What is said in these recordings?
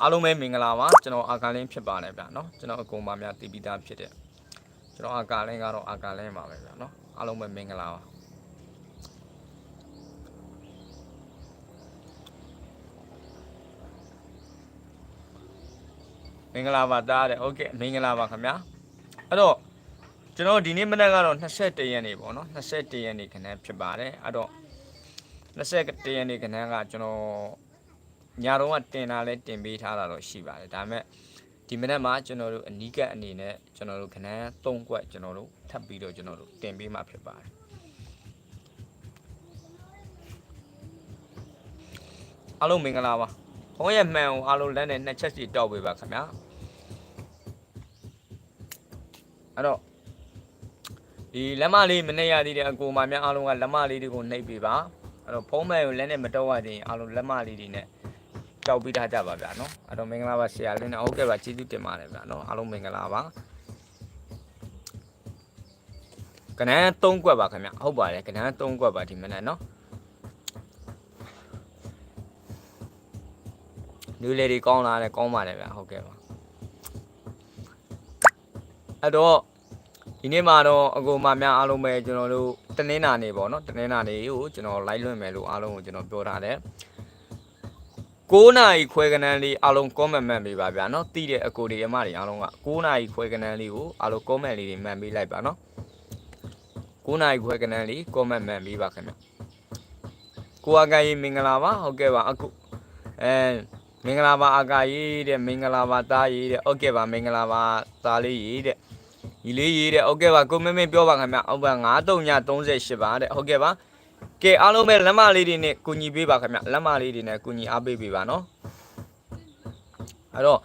အားလုံးပဲမင်္ဂလာပါကျွန်တော်အာကာလင်းဖြစ်ပါတယ်ဗျာနော်ကျွန်တော်အကုန်ပါများတည်ပြီးသားဖြစ်တဲ့ကျွန်တော်အာကာလင်းကတော့အာကာလင်းပါပဲဗျာနော်အားလုံးပဲမင်္ဂလာပါမင်္ဂလာပါတားတဲ့โอเคမင်္ဂလာပါခင်ဗျာအဲ့တော့ကျွန်တော်ဒီနေ့မနက်ကတော့21ရက်နေ့ပေါ့နော်21ရက်နေ့ခဏဖြစ်ပါတယ်အဲ့တော့21ရက်နေ့ခဏကကျွန်တော် ညာတော့ကတင်တာလဲတင်ပေးထားတာတော့ရှိပါတယ်ဒါပေမဲ့ဒီမနေ့မှာကျွန်တော်တို့အနီးကပ်အနေနဲ့ကျွန်တော်တို့ခဏန်း၃ကွက်ကျွန်တော်တို့ထပ်ပြီးတော့ကျွန်တော်တို့တင်ပေးမှဖြစ်ပါတယ်အားလုံးမင်္ဂလာပါဘုန်းရဲ့မှန်အောင်အားလုံးလက်နဲ့နှစ်ချက်စီတောက်ပေးပါခင်ဗျာအဲ့တော့ဒီလက်မလေးမနေ့ရသေးတဲ့အကိုမများအားလုံးကလက်မလေးတွေကိုနှိပ်ပေးပါအဲ့တော့ဖုံးမဲ့ကိုလက်နဲ့မတော့ရသေးရင်အားလုံးလက်မလေးတွေနဲ့ ကြောက်ပြီးထားကြပါဗျာနော်အဲ့တော့မင်္ဂလာပါဆရာလင်းနဲ့ဟုတ်ကဲ့ပါကျေးဇူးတင်ပါတယ်ဗျာနော်အားလုံးမင်္ဂလာပါကနန်း၃ကွက်ပါခင်ဗျဟုတ်ပါတယ်ကနန်း၃ကွက်ပါဒီမနက်နော်လူလေးတွေကောင်းလာတယ်ကောင်းပါတယ်ဗျာဟုတ်ကဲ့ပါအဲ့တော့ဒီနေ့မှာတော့အကူမများအားလုံးပဲကျွန်တော်တို့တနင်္လာနေ့ပေါ့နော်တနင်္လာနေ့ကိုကျွန်တော် live လွှင့်မယ်လို့အားလုံးကိုကျွန်တော်ပြောထားတယ် 9နာရီခွဲကနန်းလေးအားလုံး comment မှတ်ပေးပါဗျာเนาะတီးတဲ့အကိုတွေအမတွေအားလုံးက9နာရီခွဲကနန်းလေးကိုအားလုံး comment လေးတွေမှတ်ပေးလိုက်ပါเนาะ9နာရီခွဲကနန်းလေး comment မှတ်ပေးပါခင်ဗျကိုအကာကြီးမင်္ဂလာပါဟုတ်ကဲ့ပါအခုအဲမင်္ဂလာပါအကာကြီးတဲ့မင်္ဂလာပါသားကြီးတဲ့ဟုတ်ကဲ့ပါမင်္ဂလာပါသားလေးကြီးတဲ့ညီလေးကြီးတဲ့ဟုတ်ကဲ့ပါကိုမင်းမင်းပြောပါခင်ဗျဟုတ်ပါ9338ပါတဲ့ဟုတ်ကဲ့ပါ ကဲအားလုံးပဲလက်မလေးတွေနဲ့ကူညီပေးပါခင်ဗျလက်မလေးတွေနဲ့ကူညီအားပေးပေးပါနော်အဲ့တော့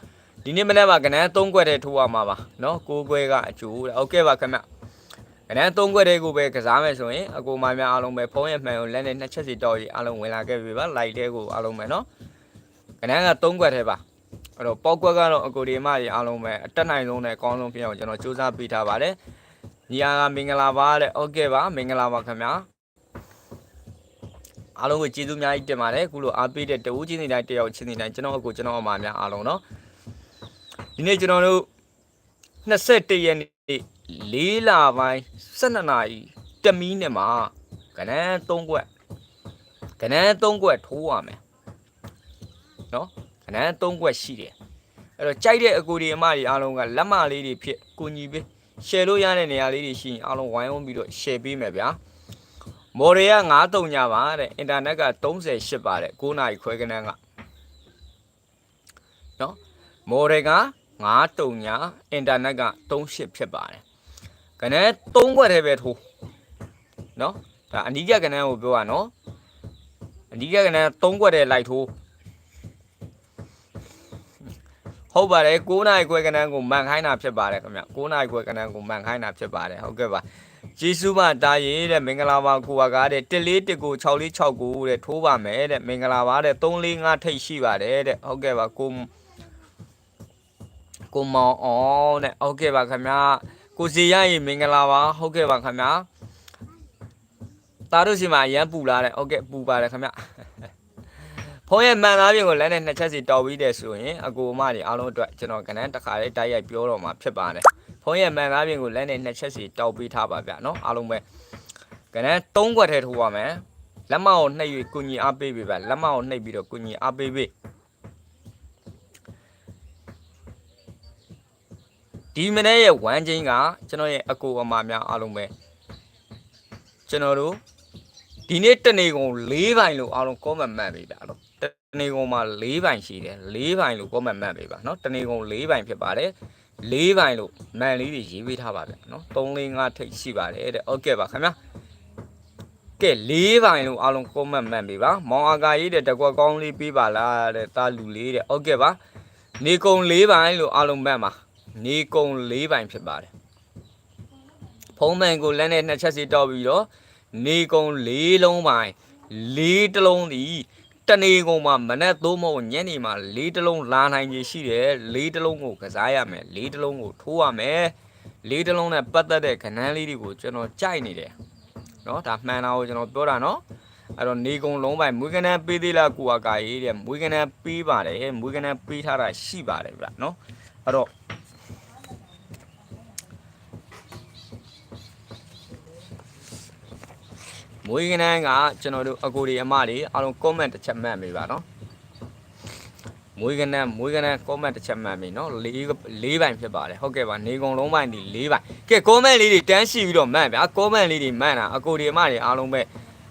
ဒီနေ့မနေ့ကကနန်း၃ခွက်တည်းထိုးရမှာပါနော်၉ခွဲကအကျိုးတဲ့ဟုတ်ကဲ့ပါခင်ဗျကနန်း၃ခွက်တည်းကိုပဲကစားမယ်ဆိုရင်အကူမများအားလုံးပဲဖုံးရမှန်ကိုလက်နဲ့နှစ်ချက်စီတော့ကြီးအားလုံးဝင်လာခဲ့ပြီပါလိုက်တဲ့ကိုအားလုံးပဲနော်ကနန်းက၃ခွက်တည်းပါအဲ့တော့ပေါက်ကွက်ကတော့အကူဒီမကြီးအားလုံးပဲအတက်နိုင်ဆုံးနဲ့အကောင်းဆုံးဖြစ်အောင်ကျွန်တော်စူးစမ်းပေးထားပါတယ်ညီအားကမင်္ဂလာပါတဲ့ဟုတ်ကဲ့ပါမင်္ဂလာပါခင်ဗျာ အားလုံးကိုကျေးဇူးအများကြီးတင်ပါတယ်အခုလိုအားပေးတဲ့တဦးချင်းစီတိုင်းတယောက်ချင်းစီတိုင်းကျွန်တော်အကိုကျွန်တော်အမများအားလုံးเนาะဒီနေ့ကျွန်တော်တို့21ရက်နေ့၄လပိုင်း12နာရီတမီးနဲ့မှာကနန်း3ခွက်ကနန်း3ခွက်ထိုးရမယ်เนาะကနန်း3ခွက်ရှိတယ်အဲ့တော့ကြိုက်တဲ့အကူဒီအမတွေအားလုံးကလက်မလေးတွေဖြစ်ကိုညီပေး share လို့ရတဲ့နေရာလေးတွေရှိရင်အားလုံးဝိုင်းဝန်းပြီးတော့ share ပေးမယ်ဗျာ မော်ရီက93ညပါတဲ့အင်တာနက်က38ပါတဲ့9နာရီခွဲကနန်းကနော်မော်ရီက93ညအင်တာနက်က38ဖြစ်ပါတယ်ကနန်း3ခွက်တည်းပဲထိုးနော်ဒါအနီးကကနန်းကိုပြောရနော်အနီးကကနန်း3ခွက်တည်းလိုက်ထိုးဟုတ်ပါတယ်9နာရီခွဲကနန်းကိုမှန်ခိုင်းတာဖြစ်ပါတယ်ခင်ဗျ9နာရီခွဲကနန်းကိုမှန်ခိုင်းတာဖြစ်ပါတယ်ဟုတ်ကဲ့ပါ ကျေးဇူးပါတားရေတဲ့မင်္ဂလာပါကိုပါကားတဲ့141ကို6469တဲ့ထိုးပါမယ်တဲ့မင်္ဂလာပါတဲ့345ထိတ်ရှိပါတယ်တဲ့ဟုတ်ကဲ့ပါကိုကိုမောင်အောင်တဲ့ဟုတ်ကဲ့ပါခင်ဗျာကိုစီရရင်မင်္ဂလာပါဟုတ်ကဲ့ပါခင်ဗျာတားတို့စီမှာအရန်ပူလာတဲ့ဟုတ်ကဲ့ပူပါတယ်ခင်ဗျာဖုန်းရဲ့မှန်သားပြင်ကိုလက်နဲ့နှစ်ချက်စီတောက်ပြီးတယ်ဆိုရင်အကိုအမတွေအားလုံးအတွက်ကျွန်တော်ကနန်းတစ်ခါလေးတိုက်ရိုက်ပြောတော့မှာဖြစ်ပါတယ် ဖုန်းရဲ့မှန်သားပြင်ကိုလက်နဲ့နှစ်ချက်စီတောက်ပေးထားပါဗျာနော်အားလုံးပဲကနန်း၃ခွက်ထဲထိုးပါမယ်လက်မအောင်နှိပ်၍ကုညီအားပေးပေးဗျလက်မအောင်နှိပ်ပြီးတော့ကုညီအားပေးပေးဒီမနေ့ရဲ့ဝမ်းချင်းကကျွန်တော်ရဲ့အကူအမများအားလုံးပဲကျွန်တော်တို့ဒီနေ့တနေကုန်၄ဘိုင်လို့အားလုံး comment မှတ်ပေးဗျာနော်တနေကုန်မှာ၄ဘိုင်ရှိတယ်၄ဘိုင်လို့ comment မှတ်ပေးပါနော်တနေကုန်၄ဘိုင်ဖြစ်ပါတယ် လေးပိုင်းလို့မန်လေးတွေရေးပေးထားပါဗျာနော်3 4 5ထိပ်ရှိပါတယ်တဲ့ဟုတ်ကဲ့ပါခင်ဗျာကဲလေးပိုင်းလို့အားလုံး comment မှန်ပေးပါမောင်အာကာရေးတဲ့တကွက်ကောင်းလေးပေးပါလားတဲ့တာလူလေးတဲ့ဟုတ်ကဲ့ပါနေကုံလေးပိုင်းလို့အားလုံးမှန်ပါနေကုံလေးပိုင်းဖြစ်ပါတယ်ဖုံးမှန်ကိုလက်နဲ့နှစ်ချက်စီတောက်ပြီးတော့နေကုံလေးလုံးပိုင်းလေးတစ်လုံးဒီ တနေကုန်မှာမနက်သုံးမဟုတ်ညနေမှာလေးတစ်လုံးလာနိုင်ခြေရှိတယ်လေးတစ်လုံးကိုကစားရမယ်လေးတစ်လုံးကိုထိုးရမယ်လေးတစ်လုံးနဲ့ပတ်သက်တဲ့ခဏန်းလေးတွေကိုကျွန်တော်ကြိုက်နေတယ်เนาะဒါမှန်တာကိုကျွန်တော်ပြောတာเนาะ အဲ့တော့နေကုံလုံးပိုင်မွေးကနန်းပေးသေးလားကိုအကာရေးတဲ့မွေးကနန်းပေးပါတယ်မွေးကနန်းပေးထားတာရှိပါတယ်ဗျနော်အဲ့တော့ မွေးကနန်းကကျွန်တော်တို့အကိုဒီအမတွေအားလုံး comment တစ်ချက်မှတ်ပေးပါနော်မွေးကနန်းမွေးကနန်း comment တစ်ချက်မှတ်ပြီနော်၄၄ပိုင်ဖြစ်ပါတယ်ဟုတ်ကဲ့ပါနေကုံလုံးပိုင်ဒီ၄ပိုင်ကဲ comment လေးတွေတန်းရှိပြီးတော့မှတ်ဗျာ comment လေးတွေမှတ်တာအကိုဒီအမတွေအားလုံးပဲ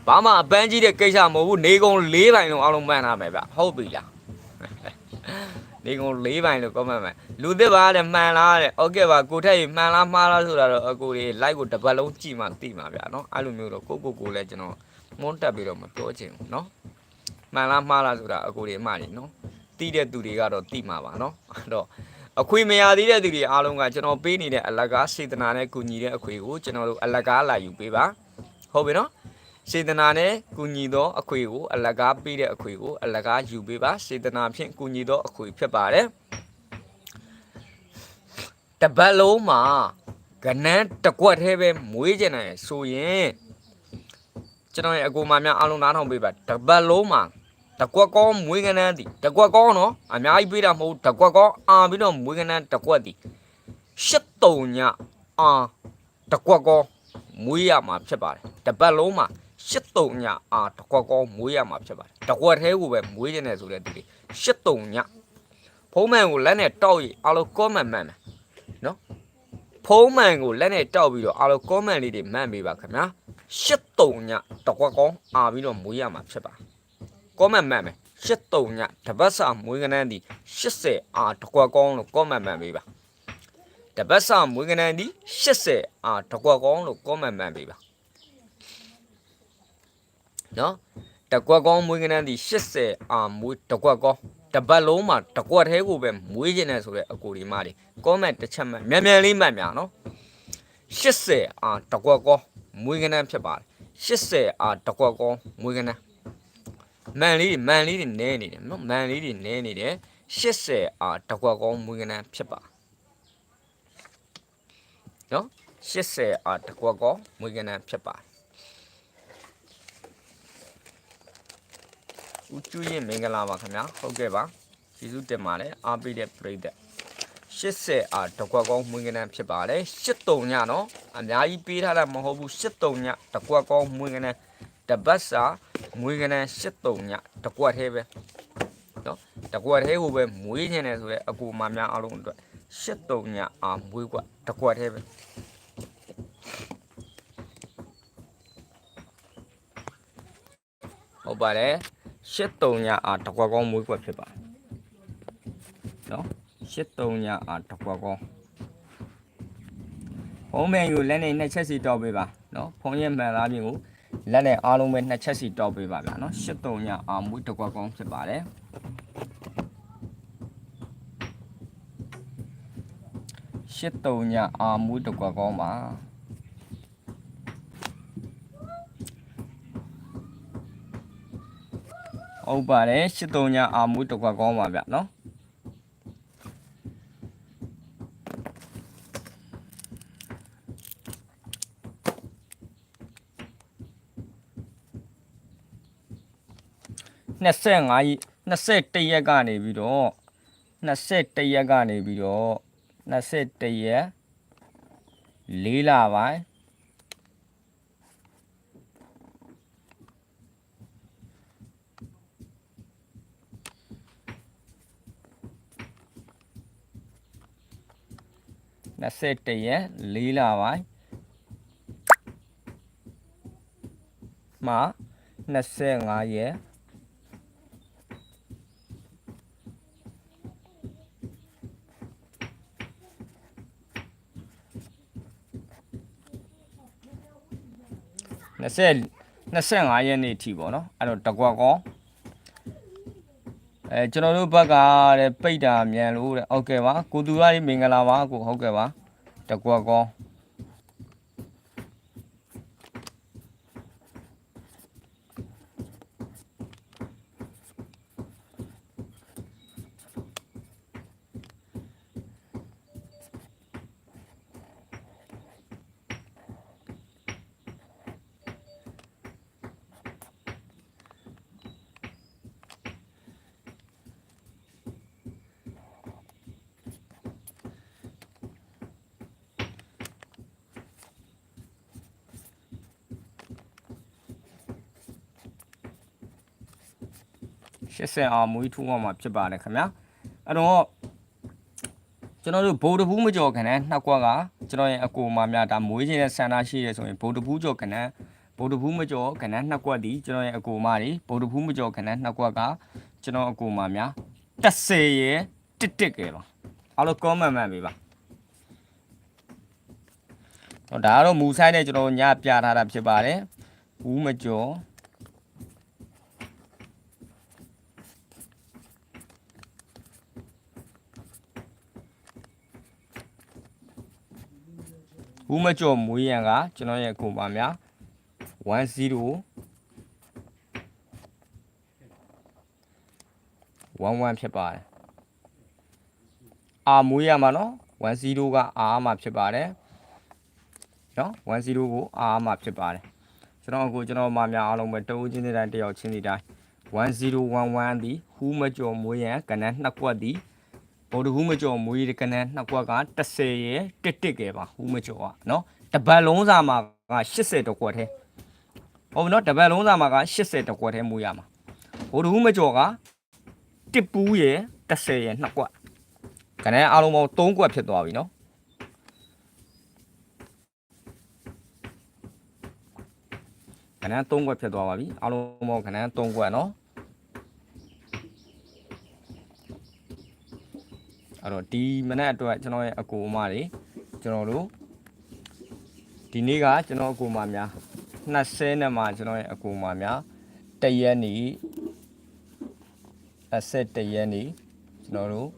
ဘာမှအပန်းကြီးတဲ့ကိစ္စမဟုတ်ဘူးနေကုန်၄ပိုင်လုံးအားလုံးမှန်းထားမယ်ဗျဟုတ်ပြီလား နေကုန်၄ပိုင်လို့ comment မယ်လူသစ်ပါတဲ့မှန်လားတဲ့ဟုတ်ကဲ့ပါကိုထက်ရမှန်လားမှားလားဆိုတာတော့အကိုကြီး like ကိုတစ်ပတ်လုံးကြည့်မှသိမှာဗျနော်အဲ့လိုမျိုးတော့ကိုကိုကိုလည်းကျွန်တော်မွန်းတက်ပြီးတော့မပြောချင်ဘူးနော်မှန်လားမှားလားဆိုတာအကိုကြီးအမှကြီးနော်တိတဲ့သူတွေကတော့တိမှာပါနော်အဲ့တော့အခွေမရသေးတဲ့သူတွေအားလုံးကကျွန်တော်ပေးနေတဲ့အလကားစေတနာနဲ့ကူညီတဲ့အခွေကိုကျွန်တော်တို့အလကားလာယူပေးပါဟုတ်ပြီနော် စေတနာနဲ့ကုညီသောအခွေကိုအလကားပေးတဲ့အခွေကိုအလကားယူပေးပါစေတနာဖြင့်ကုညီသောအခွေဖြစ်ပါတယ်တပတ်လုံးမှာကနန်းတစ်ကွက်သေးပဲမွေးကျင်တယ်ဆိုရင်ကျွန်တော်ရဲ့အကူမများအားလုံးနားထောင်ပေးပါတပတ်လုံးမှာတကွက်ကောမွေးကနန်းသည်တကွက်ကောနော်အများကြီးပေးတာမဟုတ်တကွက်ကောအာပြီးတော့မွေးကနန်းတကွက်သည်ရှစ်တုံညအာတကွက်ကောမွေးရမှာဖြစ်ပါတယ်တပတ်လုံးမှာ ရှစ်တုံညအာတကွက်ကောမွေးရမှာဖြစ်ပါတယ်တကွက်သေးကိုပဲမွေးနေတယ်ဆိုတဲ့သူတွေရှစ်တုံညဖုံးမှန်ကိုလက်နဲ့တောက်ရအားလုံးကောမန့်မှန်မယ်နော်ဖုံးမှန်ကိုလက်နဲ့တောက်ပြီးတော့အားလုံးကောမန့်လေးတွေမှန်ပေးပါခင်ဗျာရှစ်တုံညတကွက်ကောအာပြီးတော့မွေးရမှာဖြစ်ပါကောမန့်မှန်မယ်ရှစ်တုံညတပတ်စာမွေးကနန်းဒီ80အာတကွက်ကောလို့ကောမန့်မှန်ပေးပါတပတ်စာမွေးကနန်းဒီ80အာတကွက်ကောလို့ကောမန့်မှန်ပေးပါ နော်တကွက်ကောင်းမွေးကနန်းဒီ80အာမွေးတကွက်ကောင်းတပတ်လုံးမှာတကွက်သေးကိုပဲမွေးခြင်းနဲ့ဆိုတဲ့အကိုဒီမတွေ comment တစ်ချက်မှတ်မြန်မြန်လေးမှတ်များနော်80အာတကွက်ကောင်းမွေးကနန်းဖြစ်ပါတယ်80အာတကွက်ကောင်းမွေးကနန်းမန်လေးတွေမန်လေးတွေနဲနေတယ်နော်မန်လေးတွေနဲနေတယ်80အာတကွက်ကောင်းမွေးကနန်းဖြစ်ပါနော်80အာတကွက်ကောင်းမွေးကနန်းဖြစ်ပါတယ် ဦးကျွရင်မင်္ဂလာပါခင်ဗျာဟုတ်ကဲ့ပါကျေးဇူးတင်ပါတယ်အားပေးတဲ့ပရိသတ်80အာတကွက်ကောင်းမွေးကနန်းဖြစ်ပါတယ်83ညနော်အများကြီးပေးထားတာမဟုတ်ဘူး83ညတကွက်ကောင်းမွေးကနန်းတပတ်စာမွေးကနန်း83ညတကွက်သေးပဲနော်တကွက်သေးကိုပဲမွေးနေတယ်ဆိုတော့အကူမများအားလုံးအတွက်83ညအာမွေးကွက်တကွက်သေးပဲဟုတ်ပါတယ် ရှစ်တုံညအာတကွက်ကောင်းမွေးကွက်ဖြစ်ပါနော်ရှစ်တုံညအာတကွက်ကောင်းဖုံးမယ်ယူလက်နဲ့နှစ်ချက်စီတောက်ပေးပါနော်ဖုံးရဲ့မှန်လားပြင်ကိုလက်နဲ့အားလုံးပဲနှစ်ချက်စီတောက်ပေးပါဗျာနော်ရှစ်တုံညအာမွေးတကွက်ကောင်းဖြစ်ပါတယ်ရှစ်တုံညအာမွေးတကွက်ကောင်းပါ ဟုတ်ပါတယ်83ညအာမူတစ်ခွက်ကောင်းပါဗျနော်25ရက်21ရက်ကနေပြီးတော့21ရက်ကနေပြီးတော့21ရက်၄လပိုင်း 21ရက်၄လပိုင်းမှ25ရက်20 25ရက်နေ့ထိပေါ့နော်အဲ့တော့တကွက်ကော အဲကျွန်တော်တို့ဘက်ကတဲ့ပိတ်တာမြန်လို့တဲ့ဟုတ်ကဲ့ပါကိုသူရရေးမင်္ဂလာပါကိုဟုတ်ကဲ့ပါတကွက် 80အောင်မွေးထူးအောင်မှာဖြစ်ပါတယ်ခင်ဗျာအဲ့တော့ကျွန်တော်တို့ဗိုလ်တပူးမကြော်ခနဲ့နှစ်ကွက်ကကျွန်တော်ရဲ့အကိုမများဒါမွေးခြင်းနဲ့ဆန္ဒရှိရဆိုရင်ဗိုလ်တပူးကြော်ခနဲ့ဗိုလ်တပူးမကြော်ခနဲ့နှစ်ကွက်ဒီကျွန်တော်ရဲ့အကိုမတွေဗိုလ်တပူးမကြော်ခနဲ့နှစ်ကွက်ကကျွန်တော်အကိုမများ30ရဲ့တစ်တစ်ကဲပါအားလုံး comment မှန်ပြီပါဟောဒါကတော့မူဆိုင်နဲ့ကျွန်တော်ညပြထားတာဖြစ်ပါတယ်ဘူးမကြော် ဘူးမကြော်မွေးရန်ကကျွန်တော်ရဲ့ကိုပါများ10 11ဖြစ်ပါတယ်အာမွေးရမှာနော်10ကအာမှာဖြစ်ပါတယ်နော်10ကိုအာမှာဖြစ်ပါတယ်ကျွန်တော်ကိုကျွန်တော်မများအားလုံးပဲတအူးချင်းတဲ့တိုင်းတယောက်ချင်းစီတိုင်း1011သည်ဟူးမကြော်မွေးရန်ကနန်းနှစ်ကွက်သည် ဗုဒ္ဓဟူးမကြော်မွေးရကနန်းနှစ်ကွက်က30ရဲ့တစ်တစ်ကဲပါဟူးမကြော်ကနော်တပတ်လုံးစာမှာက80တကွက်ထဲဟုတ်ပြီနော်တပတ်လုံးစာမှာက80တကွက်ထဲမွေးရမှာဗုဒ္ဓဟူးမကြော်ကတစ်ပူးရဲ့30ရဲ့နှစ်ကွက်ကနန်းအားလုံးပေါင်း3ကွက်ဖြစ်သွားပြီနော်ခဏ3ခွက်ဖြစ်သွားပါပြီအားလုံးပေါင်းခဏ3ခွက်เအဲ့တော့ဒီမနက်အတွက်ကျွန်တော်ရဲ့အကူအမတွေကျွန်တော်တို့ဒီနေ့ကကျွန်တော်အကူအမများ20နဲ့မှကျွန်တော်ရဲ့အကူအမများတရက်နေအဆက်တရက်နေကျွန်တော်တို့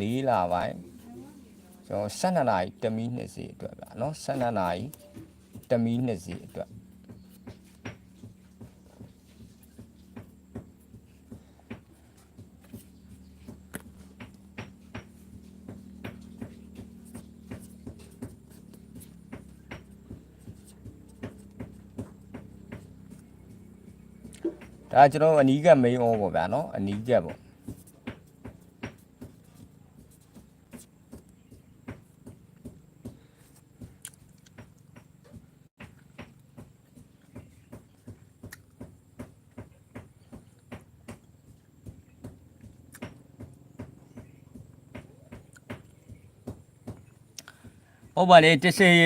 ၄လပိုင်းကျွန်တော်12နာရီတမီးနှစ်စီအတွက်ဗျာเนาะ12နာရီတမီးနှစ်စီအတွက် ဒါကျွန်တော်အနီးက main on ပေါ့ဗျာနော်အနီးကပေါ့ဟုတ်ပါလေတစ်စေရ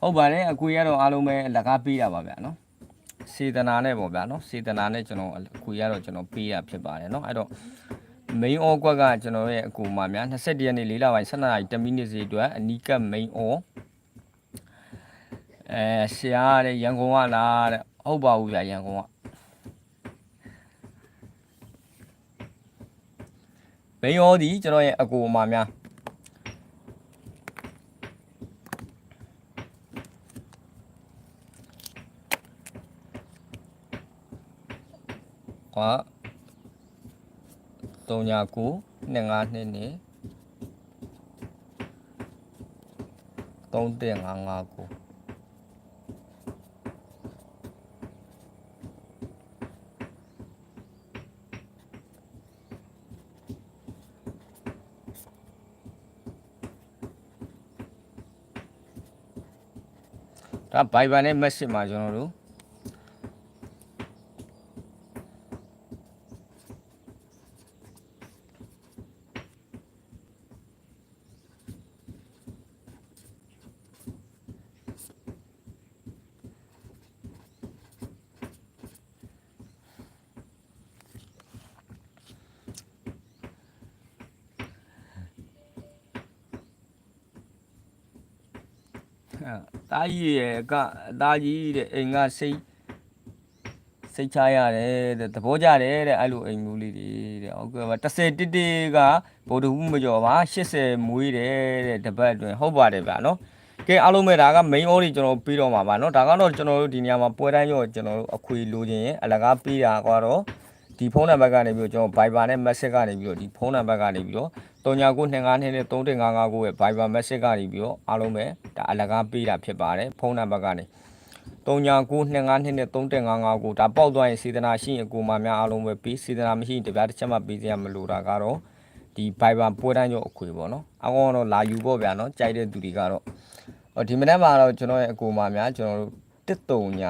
ဟုတ်ပါလေအကူရတော့အားလုံးပဲလက်ကားပေးတာပါဗျာနော် စေတနာနဲ့ပေါ့ဗျာနော်စေတနာနဲ့ကျွန်တော်အခုရတော့ကျွန်တော်ပေးရဖြစ်ပါတယ်နော်အဲ့တော့ main all ကွက်ကကျွန်တော်ရဲ့အကူမှာများ21ရက်နေ့၄လပိုင်း12နာရီ10မိနစ်စီအတွက်အနီးကပ် main all အဲဆရာတဲ့ရန်ကုန်ကလားတဲ့ဟုတ်ပါဘူးဗျာရန်ကုန်ကမင်းရောဒီကျွန်တော်ရဲ့အကူအမများ က3ညာ9 25နှစ်နေ3.559ဒါ Viber နဲ့ message မှာကျွန်တော်တို့ တာကြီးရဲ့ကအသားကြီးတဲ့အိမ်ကစိတ်စိတ်ချရတယ်တဲ့သဘောကျတယ်တဲ့အဲ့လိုအိမ်မျိုးလေးတွေတဲ့ဟုတ်ကဲ့ပါ30တစ်တစ်ကဗုဒ္ဓဟူးမကျော်ပါ80မွေးတယ်တဲ့တပတ်အတွင်းဟုတ်ပါတယ်ဗျာနော်ကဲအားလုံးပဲဒါက main order ကျွန်တော်ပြီးတော့မှာပါเนาะဒါကတော့ကျွန်တော်တို့ဒီနေရာမှာပွဲတိုင်းရောကျွန်တော်တို့အခွေလိုချင်ရင်အလကားပေးတာကတော့ ဒီဖုန်းနံပါတ်ကနေပြီးတော့ကျွန်တော် Viber နဲ့ message ကနေပြီးတော့ဒီဖုန်းနံပါတ်ကနေပြီးတော့399252နဲ့3155ရဲ့ Viber message ကနေပြီးတော့အားလုံးပဲဒါအလကားပေးတာဖြစ်ပါတယ်ဖုန်းနံပါတ်ကနေ399252နဲ့3155ကိုဒါပေါက်သွားရင်စေတနာရှိရင်အကူမများအားလုံးပဲပေးစေတနာမရှိရင်တပြားတစ်ချက်မှပေးစရာမလိုတာကတော့ဒီ Viber ပွဲတိုင်းရောအခွေပေါ့နော်အကောင်ကတော့လာယူပေါ့ဗျာနော်ကြိုက်တဲ့သူတွေကတော့ဟောဒီမနေ့မှာတော့ကျွန်တော်ရဲ့အကူမများကျွန်တော်တို့တစ်တုံည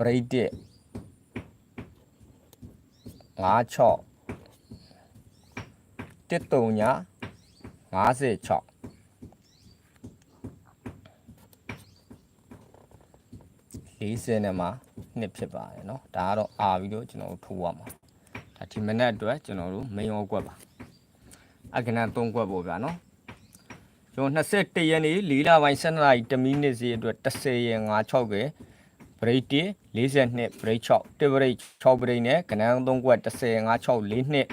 break 1 56 1 3ည56 40နဲ့မှာနှစ်ဖြစ်ပါတယ်เนาะဒါကတော့အာပြီးတော့ကျွန်တော်တို့ထိုးရမှာဒါဒီမနက်အတွက်ကျွန်တော်တို့ main ရောကွက်ပါအကနန်3ကွက်ပေါ့ဗျာเนาะကျွန်တော်21ရက်နေ့4လပိုင်း12နာရီ1မိနစ်စီအတွက်10ရက်56က break 1 42 break 6 tip break 6 break နဲ့ကနန်း3ကွက်10 56 4နှစ်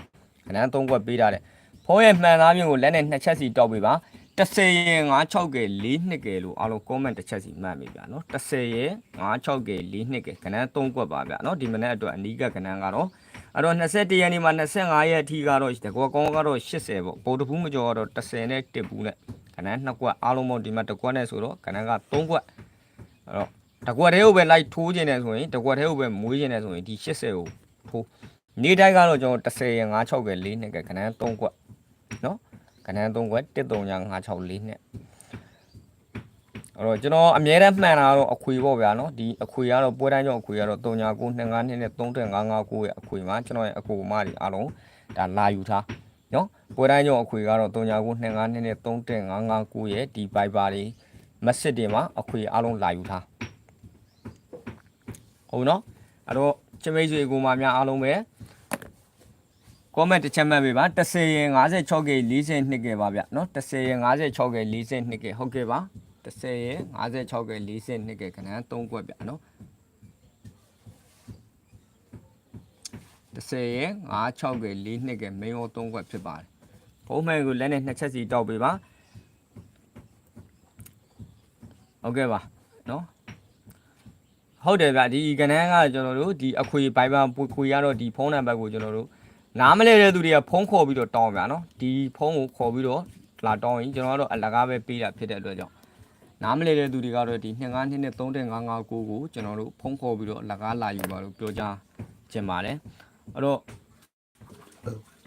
ကနန်း3ကွက်ပေးထားတယ်ဖုံးရဲ့မှန်သားမျိုးကိုလက်နဲ့နှစ်ချက်စီတောက်ပေးပါ10ရင်56က4နှစ်ကလို့အားလုံး comment တစ်ချက်စီမှတ်မိဗျာနော်10ရင်56က4နှစ်ကကနန်း3ကွက်ပါဗျာနော်ဒီမနေ့အတွက်အနီးကကနန်းကတော့အဲ့တော့21ရက်နေ့မှာ25ရက်အထိကတော့တကွက်ကောင်းကတော့80ပေါ့ပိုတပူးမကျော်ကတော့10နဲ့1ပူးနဲ့ကနန်း2ကွက်အားလုံးပေါင်းဒီမှာတစ်ကွက်နဲ့ဆိုတော့ကနန်းက3ကွက်အဲ့တော့ တကွက်သေးကိုပဲလိုက်ထိုးခြင်းနဲ့ဆိုရင်တကွက်သေးကိုပဲမွေးခြင်းနဲ့ဆိုရင်ဒီ80ကိုထိုးနေတိုင်းကတော့ကျွန်တော်10ရ56က4နှစ်ကခဏန်း3ကွက်နော်ခဏန်း3ကွက်13956 4နှစ်အဲ့တော့ကျွန်တော်အမြဲတမ်းမှန်တာတော့အခွေပေါ့ဗျာနော်ဒီအခွေကတော့ပွဲတိုင်းကြောင့်အခွေကတော့39 25နှစ်နဲ့3559ရဲ့အခွေမှာကျွန်တော်ရဲ့အခွေမတွေအားလုံးဒါလာယူထားနော်ပွဲတိုင်းကြောင့်အခွေကတော့39 25နှစ်နဲ့3559ရဲ့ဒီ Viber တွေ message တွေမှာအခွေအားလုံးလာယူထား ဟုတ်နော်အဲ့တော့ချမိတ်ဆွေကိုမများအားလုံးပဲ comment တစ်ချက်မှတ်ပေးပါ10ရင် 56က42ကပါဗျနော်10ရင် 56က42ကဟုတ်ကဲ့ပါ10ရင် 56က42ကခဏ3ကွက်ဗျနော်10ရင် 56က42ကမင်းရော3ကွက်ဖြစ်ပါတယ်ဘုံမှန်ကိုလက်နဲ့နှစ်ချက်စီတောက်ပေးပါဟုတ်ကဲ့ပါနော် ဟုတ်တယ်ဗျဒီကနန်းကကျွန်တော်တို့ဒီအခွေဘိုင်ဘာခွေရတော့ဒီဖုန်းနံပါတ်ကိုကျွန်တော်တို့နားမလဲတဲ့သူတွေကဖုန်းခေါ်ပြီးတော့တောင်းဗျာနော်ဒီဖုန်းကိုခေါ်ပြီးတော့လာတောင်းရင်ကျွန်တော်ကတော့အလကားပဲပေးတာဖြစ်တဲ့အတွက်ကြောင့်နားမလဲတဲ့သူတွေကတော့ဒီ29နှစ်3.559ကိုကျွန်တော်တို့ဖုန်းခေါ်ပြီးတော့အလကားလာယူပါလို့ပြောကြချင်ပါတယ်အဲ့တော့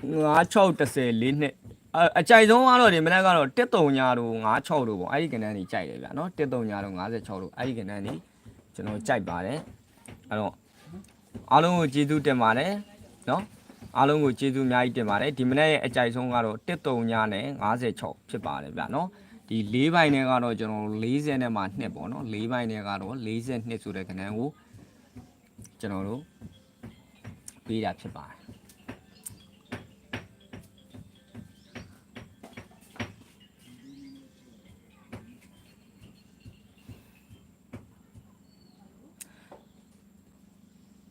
9610နှစ်အအကြိုက်ဆုံးကတော့ဒီမနက်ကတော့1.3ညာတို့96တို့ပေါ့အဲ့ဒီကနန်းကြီးကြိုက်တယ်ဗျာနော်1.3ညာတို့56တို့အဲ့ဒီကနန်း ကြီးကျွန်တော်ကြိုက်ပါတယ်အဲ့တော့အားလုံးကိုကျေးဇူးတင်ပါတယ်နော်အားလုံးကိုကျေးဇူးအများကြီးတင်ပါတယ်ဒီမနေ့ရဲ့အကြိုက်ဆုံးကတော့1.3ညနဲ့56ဖြစ်ပါတယ်ဗျနော်ဒီ၄ဘိုင်နဲ့ကတော့ကျွန်တော်40နဲ့မှ2ပေါ့နော်၄ဘိုင်နဲ့ကတော့42ဆိုတဲ့ခဏကိုကျွန်တော်တို့ပေးတာဖြစ်ပါတယ်